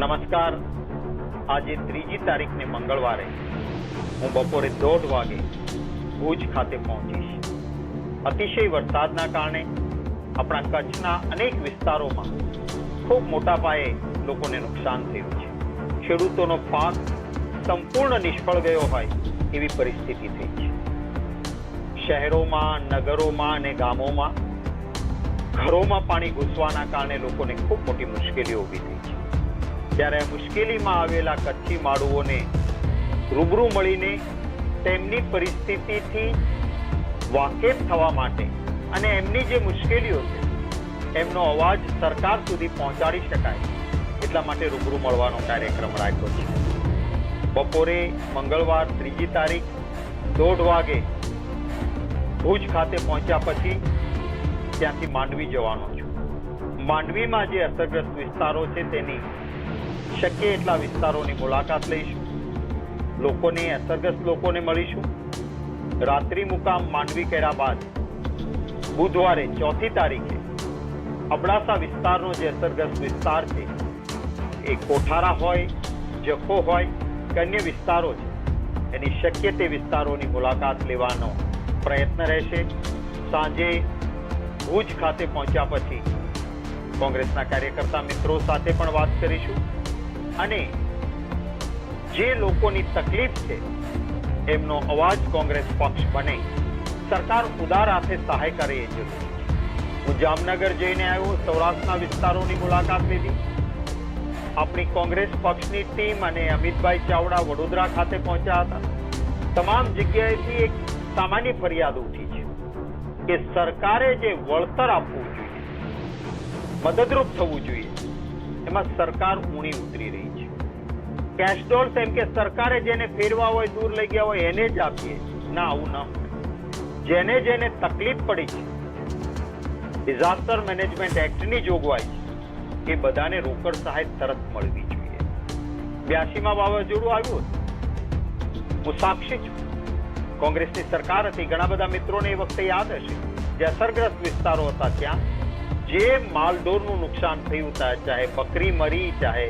નમસ્કાર. આજે ત્રીજી તારીખને મંગળવારે હું બપોરે દોઢ વાગે ભુજ ખાતે પહોંચીશ. અતિશય વરસાદના કારણે આપણા કચ્છના અનેક વિસ્તારોમાં ખૂબ મોટા પાયે લોકોને નુકસાન થયું છે. ખેડૂતોનો પાક સંપૂર્ણ નિષ્ફળ ગયો હોય એવી પરિસ્થિતિ થઈ છે. શહેરોમાં, નગરોમાં અને ગામોમાં ઘરોમાં પાણી ઘૂસવાના કારણે લોકોને ખૂબ મોટી મુશ્કેલીઓ ઊભી થઈ ત્યારે મુશ્કેલીમાં આવેલા કચ્છી માળુઓને રૂબરૂ મળીને તેમની પરિસ્થિતિથી વાકેફ થવા માટે અને એમની જે મુશ્કેલીઓ છે, એમનો અવાજ સરકાર સુધી પહોંચાડી શકાય એટલા માટે રૂબરૂ મળવાનો કાર્યક્રમ રાખ્યો છે. બપોરે મંગળવાર ત્રીજી તારીખ દોઢ વાગે ભુજ ખાતે પહોંચ્યા પછી ત્યાંથી માંડવી જવાનો છું. માંડવીમાં જે અસરગ્રસ્ત વિસ્તારો છે તેની શક્ય એટલા વિસ્તારોની મુલાકાત લઈશું. લોકોને અસરગ્રસ્ત લોકોને મળીશું. રાત્રિ મુકામ માંડવી કર્યા બાદ બુધવારે ચોથી તારીખે અબડાસા વિસ્તારનો જે અસરગ્રસ્ત વિસ્તાર છે, એ કોઠારા હોય, જખો હોય કે અન્ય વિસ્તારો છે, એની શક્ય તે વિસ્તારોની મુલાકાત લેવાનો પ્રયત્ન રહેશે. સાંજે ભુજ ખાતે પહોંચ્યા પછી કોંગ્રેસના કાર્યકર્તા મિત્રો સાથે પણ વાત કરીશું. અને જે લોકોની તકલીફ છે, એમનો અવાજ કોંગ્રેસ પક્ષ બને. સરકાર ઉદાર હાથે સહાય કરે એ જરૂરી હું જામનગર જઈને આવ્યો, સૌરાષ્ટ્રના વિસ્તારોની મુલાકાત લીધી. આપણી કોંગ્રેસ પક્ષની ટીમ અને અમિતભાઈ ચાવડા વડોદરા ખાતે પહોંચ્યા હતા. તમામ જગ્યાએથી એક સામાન્ય ફરિયાદ ઉઠી છે કે સરકારે જે વળતર આપવું જોઈએ, મદદરૂપ થવું જોઈએ એમાં સરકાર ઊણી ઉતરી રહી છે. કેશડોલ્સ એમ કે સરકારે જેને ફેરવા હોય, દૂર લઈ ગયા હોય, એને જ આપીએ ના, આવું ના જેને જેને તકલીફ પડી છે ડિઝાસ્ટર મેનેજમેન્ટ એક્ટની જોગવાઈ એ બધાને રોકડ સહાય તરત મળવી જોઈએ. બ્યાસીમાં વાવાઝોડું આવ્યું હતું. હું સાક્ષી છું. કોંગ્રેસની સરકાર હતી. ઘણા બધા મિત્રોને એ વખતે યાદ હશે. જે અસરગ્રસ્ત વિસ્તારો હતા ત્યાં. જે માલઢોરનું નુકસાન થયું ચાહે બકરી મરી, ચાહે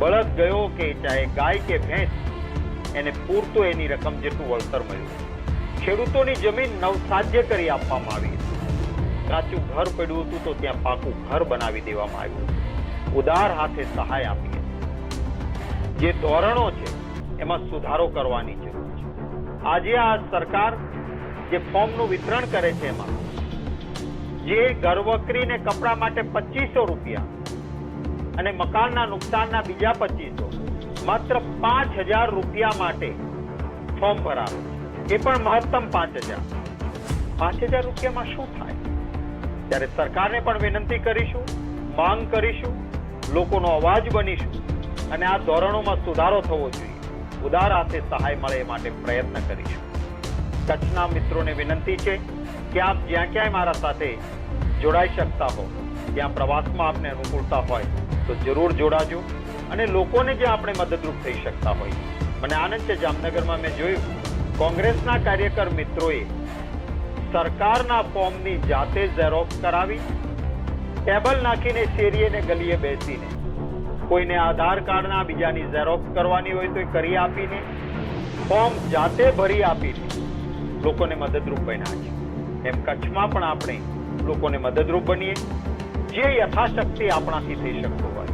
બળદ ગયો કે ચાહે ગાય કે ભેંસ, એને પૂરતું એની રકમ જેટલું વળતર મળ્યું. ખેડૂતોની જમીન નવસાધ્ય કરી આપવામાં આવી કાચું ઘર પડ્યું હતું તો ત્યાં પાકું ઘર બનાવી દેવામાં આવ્યું ઉદાર હાથે સહાય આપી જે ધોરણો છે, એમાં સુધારો કરવાની જરૂર છે. આજે આ સરકાર જે ફોર્મનું વિતરણ કરે છે એમાં જે ઘરવકરીને કપડા માટે પચીસો રૂપિયા અને મકાનના નુકસાનના બીજા પચીસો, માત્ર પાંચ હજાર રૂપિયા માટે ફોર્મ ભરાવે એ પણ મહત્તમ પાંચ હજાર. પાંચ હજાર રૂપિયામાં શું થાય? ત્યારે સરકારને પણ વિનંતી કરીશું, માંગ કરીશું, લોકોનો અવાજ બનીશું અને આ ધોરણોમાં સુધારો થવો જોઈએ. ઉદાર હાથે સહાય મળે એ માટે પ્રયત્ન કરીશું. કચ્છના મિત્રોને વિનંતી છે કે આપ જ્યાં ક્યાંય મારા સાથે જોડાઈ શકતા હો. ત્યાં પ્રવાસમાં આપને અનુકૂળતા હોય, તો જરૂર જોડાજો અને લોકોને જે આપણે મદદરૂપ થઈ શકતા હોય. મને આનંદ છે, જામનગરમાં મેં જોયું, કોંગ્રેસના કાર્યકર મિત્રોએ સરકારના ફોર્મની જાતે ઝેરોક્સ કરાવી, ટેબલ નાખીને શેરીએ ને ગલીએ બેસીને. કોઈને આધાર કાર્ડના બીજાની ઝેરોક્સ કરવાની હોય તો એ કરી આપીને, ફોર્મ જાતે ભરી આપીને લોકોને મદદરૂપ બન્યા છે. એમ કચ્છમાં પણ આપણે લોકોને મદદરૂપ બનીએ. જે યથાશક્તિ આપણાથી થઈ શકતું હોય,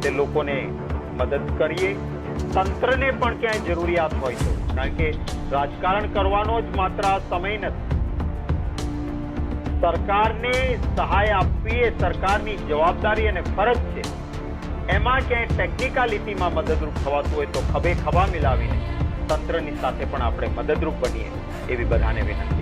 તે લોકોને મદદ કરીએ. તંત્રને પણ ક્યાંય જરૂરિયાત હોય છે કારણ કે રાજકારણ કરવાનો જ માત્ર સમય નથી. સરકારને સહાય આપવી એ સરકારની જવાબદારી અને ફરજ છે. એમાં ક્યાંય ટેકનિકાલિટીમાં મદદરૂપ થવાતું હોય તો ખભે ખભા મિલાવીને તંત્રની સાથે પણ આપણે મદદરૂપ બનીએ, એવી બધાને વિનંતી